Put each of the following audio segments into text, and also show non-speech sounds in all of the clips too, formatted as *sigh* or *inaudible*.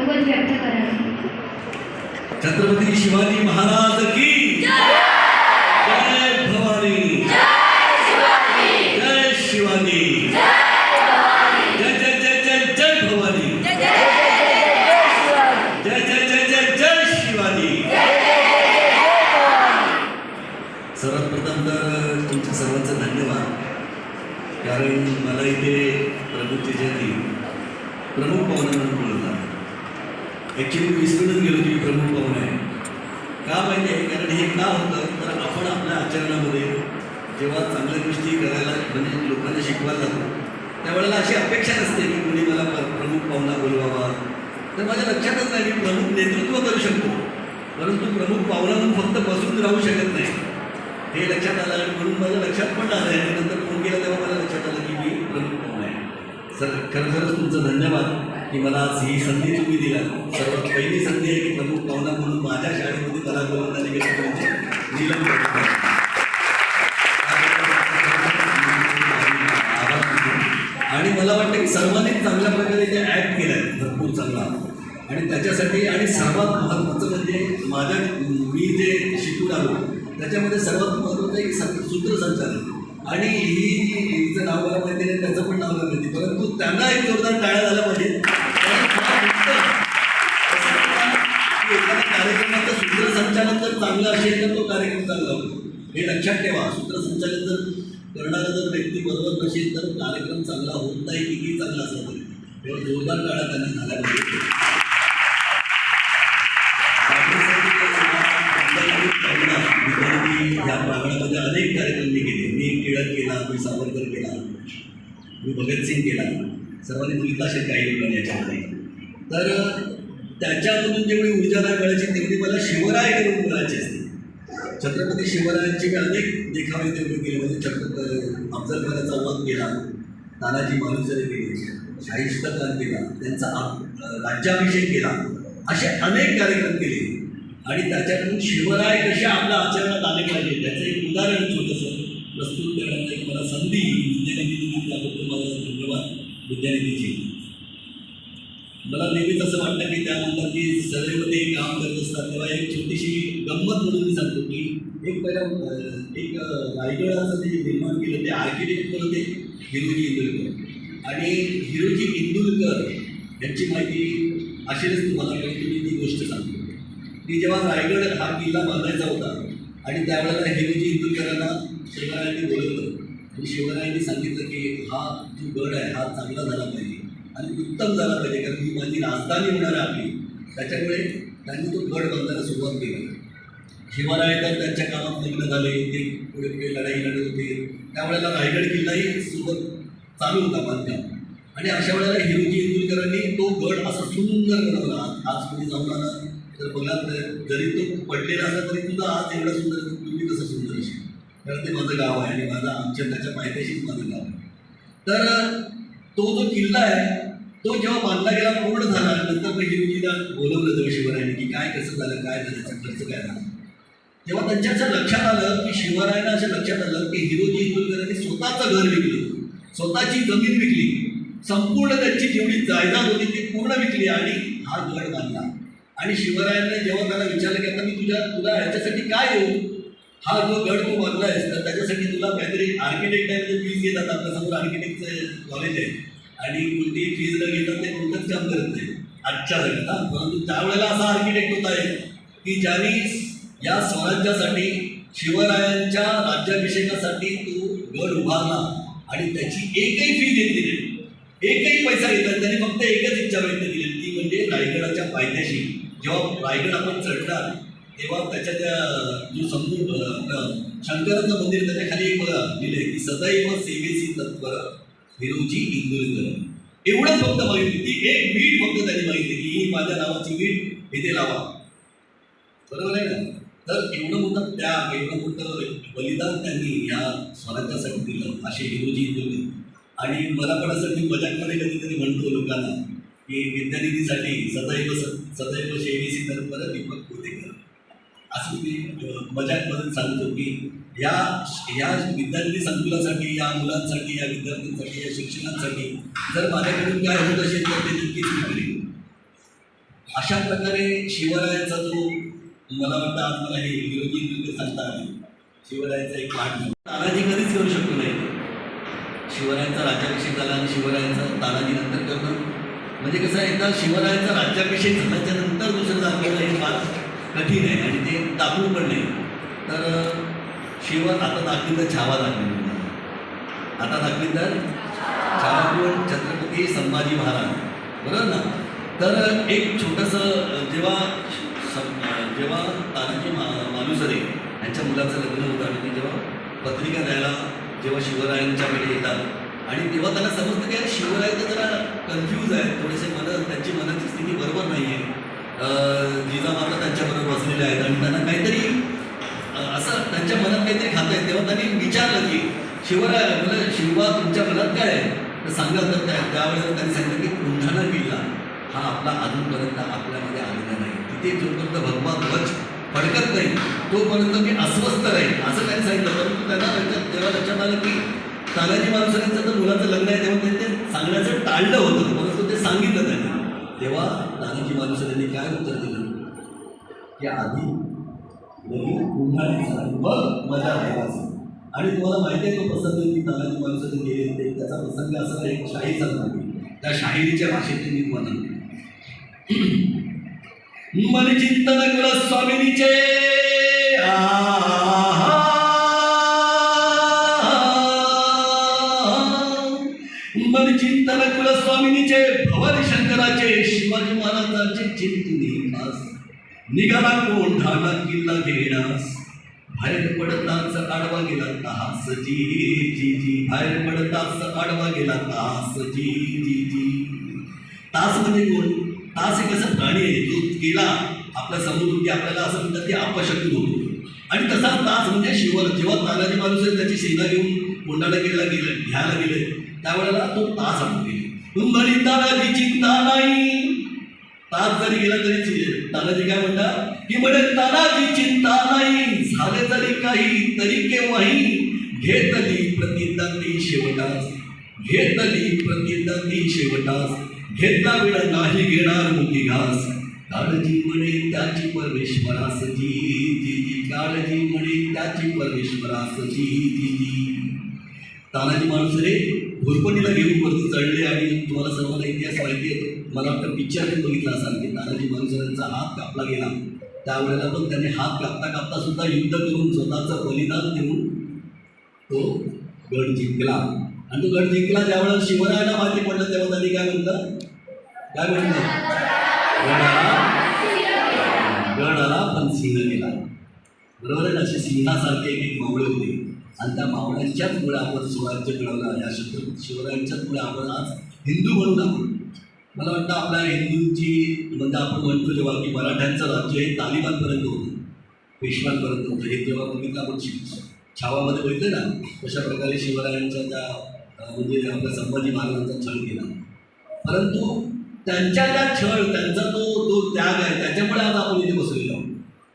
मनोगत व्यक्त करावे छत्रपती शिवाजी महाराज की जय भवानी? जय शिवाजी? जय जय जय जय जय भवानी. जय जय जय जय जय शिवाजी. सर्वप्रथम तर तुमच्या सर्वांचं धन्यवाद. कारण मला इथे प्रमुखची जयंती प्रमुख पाहुणा म्हणून बोलवला ॲक्च्युली मी विसरूनच गेलो की मी प्रमुख पाहून आहे. का माहिती आहे? कारण हे का होतं? तर आपण आपल्या आचरणामध्ये जेव्हा चांगल्या गोष्टी करायला म्हणजे लोकांना शिकवायला जातो त्यावेळेला अशी अपेक्षा नसते की कोणी मला प्रमुख पाहुणा बोलवावा. तर माझ्या लक्षातच नाही मी प्रमुख नेतृत्व करू शकतो. परंतु प्रमुख पाहुणा म्हणून फक्त बसून राहू शकत नाही. हे लक्षात आलं आणि म्हणून माझ्या लक्षात पण आलं आहे. नंतर फोन केला तेव्हा मला लक्षात आलं की मी प्रमुख पाहुणा आहे. सर खरं खरंच तुमचं धन्यवाद की मला आज ही संधी तुम्ही दिला गोलंदाजी आणि मला वाटतं की सर्वांनी चांगल्या प्रकारे ते ॲक्ट केलं आहे भरपूर चांगला. आणि त्याच्यासाठी आणि सर्वात महत्त्वाचं म्हणजे माझ्या मी जे शिकून आलो त्याच्यामध्ये सर्वात महत्त्वाचं एक सं- सूत्रसंचालन आणि ही हिचं नाव मला माहिती नाही त्याचं पण नाव मला माहिती. परंतु त्यांना एक जोरदार टाळ्या झाल्या पाहिजे असेल तर तो कार्यक्रम चांगला होतो. हे लक्षात ठेवा सूत्रसंचालन जर करणारा जर व्यक्ती बरोबर नसेल तर कार्यक्रम चांगला होत नाही किती चांगला असला तरी. तेव्हा जोरदार काळा त्यांनी झाला पाहिजे विद्यार्थी या प्रांगणामध्ये अनेक कार्यक्रम मी केले. मी टिळक केला मी सावरकर केला मी भगतसिंग केला. सर्वांनी बघितलं असेल काही लोकांनी याच्यामध्ये. तर त्याच्यामधून जेवढी ऊर्जा नाही मिळायची तेवढी मला शिवराय करून मिळायची असते. छत्रपती शिवरायांचे मी अनेक देखावे तेवढे केले. म्हणजे छत्रपती अफजल खानाचा वध केला तानाजी मालुसरे केले शाहिस्त खान केला त्यांचा राज्याभिषेक केला असे अनेक कार्यक्रम केले. आणि त्याच्यातून शिवराय कसे आपल्या आचरणात आले पाहिजे त्याचं एक उदाहरण छोटंसं प्रस्तुत करण्याचा एक मला संधी विद्यानिधीने दिली त्याबद्दल मला धन्यवाद. विद्यानिधीची. मला नेहमीच असं वाटतं की त्या की सदैव ते काम करत असतात तेव्हा एक छोटीशी गंमत म्हणून मी सांगतो की एक पहिला एक रायगडाचं जे निर्माण केलं ते आर्किटेक्ट होते हिरोजी इंदुलकर आणि हिरोजी इंदुलकर यांची माहिती असेलच तुम्हाला पण तुम्ही ती गोष्ट सांगतो. की जेव्हा रायगड हा किल्ला बांधायचा होता आणि त्यावेळेला हिरोजी इंदुलकरांना शिवरायांनी बोलवलं. आणि शिवरायांनी सांगितलं की हा जो गड आहे हा चांगला झाला पाहिजे. आणि उत्तम झाला पाहिजे कारण ही माझी राजधानी होणार आहे आपली. त्याच्यामुळे त्यांनी तो गड बांधायला सुरुवात केली. शिवराय तर त्यांच्या कामात लग्न झाले ते पुढे पुढे लढाई लढत होते. त्यावेळेला रायगड किल्लाही सोबत चालू होता बांधकाम आणि अशा वेळेला हिरोजी इंदुलकरांनी तो गड असा सुंदर बनवला. आज कोणी जाऊन आला तर बघा जरी तो पडलेला असला तरी तुझा आज एवढा सुंदर तुम्ही कसं सुंदर असेल? कारण ते माझं गाव आहे आणि माझा आमच्या त्याच्या पायथ्याशीच माझं गाव आहे. तर तो जो किल्ला आहे तो जेव्हा बांधला गेला पूर्ण झाला नंतर म्हणजे मग बोलवलं जाऊ शिवरायांनी की काय कसं झालं काय झालं त्याचा खर्च काय झाला. तेव्हा त्यांच्या असं लक्षात आलं की शिवरायांना असं लक्षात आलं की हिरोजी इंदुलकरांनी स्वतःचं घर विकलं. स्वतःची जमीन विकली. संपूर्ण त्यांची जेवढी जायदाद होती ती पूर्ण विकली आणि हा गड बांधला. आणि शिवरायांनी जेव्हा त्याला विचारलं की आता मी तुझ्या तुला ह्याच्यासाठी काय येऊ हा जो गड तू बनलायस तर त्याच्यासाठी तुला काहीतरी आर्किटेक्ट आहे म्हणजे फीज घेतात आपल्यासमोर आर्किटेक्टचं कॉलेज आहे. आणि कोणती फीज न घेतात ते कोणतंच काम करत नाही. आजच्या जगात परंतु त्यावेळेला असा आर्किटेक्ट होता आहे की ज्यांनी या स्वराज्यासाठी शिवरायांच्या राज्याभिषेकासाठी तो गड उभारला. आणि त्याची एकही फी घेतली नाही. एकही पैसा घेतला त्याने त्यांनी फक्त एकच इच्छा व्यक्त केली. ती म्हणजे रायगडाच्या पायथ्याशी. जेव्हा रायगड आपण चढणार तेव्हा त्याच्या त्या जो समजून शंकराचं मंदिर त्याच्याखाली एक बघा लिहिले की सदैव सेवेची तत्पर हिरोजी इंदुरकर एवढंच फक्त माहिती ती एक वीट फक्त त्यांनी माहिती की ही माझ्या नावाची वीट इथे लावा. बरोबर आहे ना? तर एवढं मोठं त्याग एवढं मोठं बलिदान त्यांनी या स्वराज्यासाठी दिलं असे हिरोजी इंदुरकर आणि मला पण असं मी मजाकमध्ये कधीतरी म्हणतो लोकांना की विद्यानिधीसाठी सदैव सदैव सेवेची तत्पर दीपक होते असं मी मजाक मधून सांगतो की या या विद्यार्थी संकुलासाठी या मुलांसाठी या विद्यार्थ्यांसाठी या शिक्षणासाठी जर माझ्याकडून काय होत असेल तर ते नक्कीच मी करेन अशा प्रकारे शिवरायाचा जो मला वाटतं आज मला हे योग्य सांगता आले. शिवरायाचा एक पाठ तानाजी कधीच करू शकलो नाही. शिवरायांचा राज्याभिषेक झाला आणि शिवरायांचा तानाजी नंतर करणं. म्हणजे कसं एकदा शिवरायांचा राज्याभिषेक झाल्याच्यानंतर दुसरं दाखवणं हे फार कठीण आहे आणि ते दाखवू पण नाही. तर शिवण आता दाखली तर छावा दाखली आता दाखली तर छावा कोण छत्रपती संभाजी महाराज. बरोबर ना? तर एक छोटंसं जेव्हा जेव्हा तानाजी मा मालुसरे यांच्या मुलाचं लग्न होतं आणि ते जेव्हा पत्रिका द्यायला जेव्हा शिवरायांच्याकडे येतात आणि तेव्हा त्यांना समजतं की शिवराय तर जरा कन्फ्यूज आहेत थोडेसे मन त्यांची मनाची स्थिती बरोबर नाही आहे जिजामाता त्यांच्याबरोबर बसलेल्या आहेत आणि त्यांना काहीतरी असं त्यांच्या मनात काहीतरी खात आहे. तेव्हा त्यांनी विचारलं की शिवराय म्हणजे शिवा तुमच्या मनात काय आहे? तर सांगा तर त्या त्यावेळेला त्यांनी सांगितलं की कुंढाणा किल्ला हा आपला अजूनपर्यंत आपल्यामध्ये आलेला नाही. तिथे जोपर्यंत भगवा ध्वज फडकत नाही तोपर्यंत मी अस्वस्थ राहील असं त्यांनी सांगितलं. परंतु त्यांना त्यांच्या तेव्हा लक्षात आलं की तानाजी माणसांचं तर मुलाचं लग्न आहे. तेव्हा त्यांनी ते सांगण्याचं टाळलं होतं. परंतु ते सांगितलं त्यांनी. तेव्हा तानाजी त्यांनी काय उत्तर दिलं? की आधी लगीन मग मजा घ्यायचा आणि तुम्हाला माहिती आहे तो प्रसंग की नानाजी माणसाने गेले होते त्याचा प्रसंग असा एक शाही चालला त्या शाहिरीच्या भाषेतून मी तुम्हाला *clears throat* मन चिंतन कुल स्वामिनीचे आ. निघाला कोण ठाणा किल्ला घेण्यास? बाहेर पडताच आडवा गेला तास जी जी जी. बाहेर पडताच आडवा गेला तास जी जी जी. तास म्हणजे कोण? तास एक असं प्राणी आहे जो गेला आपल्या समोरून की आपल्याला असं म्हणतात की अपशक्ती होतो. आणि तसा तास म्हणजे शिवर. जेव्हा तानाजी माणूस आहे त्याची सेना घेऊन कोंडाणा गेला गेलं घ्यायला गेले त्यावेळेला तो तास आपण गेले तुंबरी तानाजी चिंता नाही तास जरी गेला तरी चि- तानाजी काय म्हणतात? की म्हणे तानाजी चिंता नाही झाले तरी काही तरी केव्हाही घेतली प्रतिदंडी शेवटास घेतली प्रतिदंडी शेवटास घेतला वेळ नाही घेणार मुली घास. काळजी म्हणे त्याची परमेश्वरास जी जी जी. काळजी म्हणे त्याची परमेश्वरास जी जी जी. तानाजी माणूसरे घोरपणीला घेऊन वरती चढले आणि तुम्हाला सर्वांना इतिहास माहिती आहे. मला वाटतं पिक्चर बघितला असाल की तानाजी माणूसऱ्यांचा हात कापला गेला. त्यावेळेला पण त्यांनी हात कापता कापता सुद्धा युद्ध करून स्वतःचं बलिदान देऊन तो गड जिंकला. आणि तो गड जिंकला ज्यावेळेला शिवरायाला माहिती पडलं. तेव्हा त्यांनी काय म्हणलं काय म्हणलं गड आला पण सिंह गेला. बरोबर आहे ना? असे सिंहासारखे एक एक मावळे होते. आणि त्या मावळ्यांच्याच मुळे आपण स्वराज्य मिळवला या शब्द शिवरायांच्याच मुळे आपण आज हिंदू म्हणून आपण मला वाटतं आपल्या हिंदूंची म्हणजे आपण म्हणतो जेव्हा की मराठ्यांचं राज्य हे तालिबानपर्यंत होतं पेशव्यांपर्यंत होतं. हे जेव्हा बघितलं आपण शिक छावामध्ये बघितलं ना तशा प्रकारे शिवरायांच्या त्या म्हणजे आपल्या संभाजी महाराजांचा छळ केला. परंतु त्यांच्या त्या छळ त्यांचा तो तो त्याग आहे. त्याच्यामुळे आज आपण इथे बसलेलो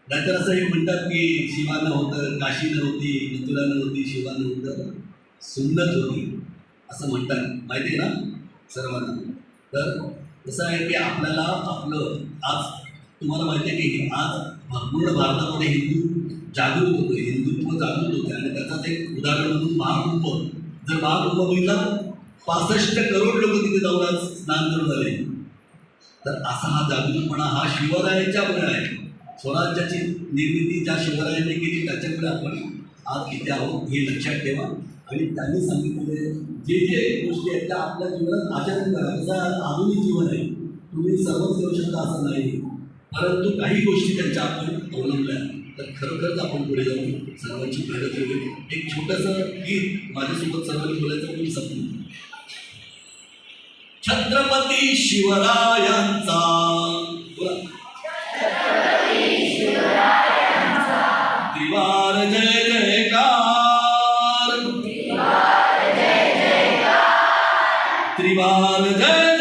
नाहीतर असं हे म्हणतात की शिवानं होतं काशी नव्हती मथुरा नव्हती शिवानं होतं. सुन्नत होती असं म्हणतात. माहिती आहे ना? सर्वांना. तर कसं आहे की आपल्याला आपलं आज तुम्हाला माहिती आहे की आज पूर्ण भारतामध्ये हिंदू जागृत होते हिंदुत्व जागृत होते आणि त्याचाच एक उदाहरण म्हणून महाकुंभ जर महाकुंभ बघितला पासष्ट करोड लोक तिथे जाऊन आज स्नान करून आले. तर असा हा जागृतपणा हा शिवरायांच्यामुळे आहे. स्वराज्याची निर्मिती ज्या शिवरायांनी केली त्याच्याकडे आपण आज इथे आहोत हे लक्षात ठेवा. आणि त्यांनी सांगितलेले जे जे गोष्टी आहेत त्या आपल्या जीवनात आचरण करा आधुनिक जीवन आहे तुम्ही सर्वच करू शकता असं नाही. परंतु काही गोष्टी त्यांच्या आपण अवलंबल्या तर खरोखरच आपण पुढे जाऊन सर्वांची प्रगती होईल एक छोटंसं गीत माझ्यासोबत सर्वांनी बोलायचं मी संपलं छत्रपती शिवरायांचा बोला ത്രിമാല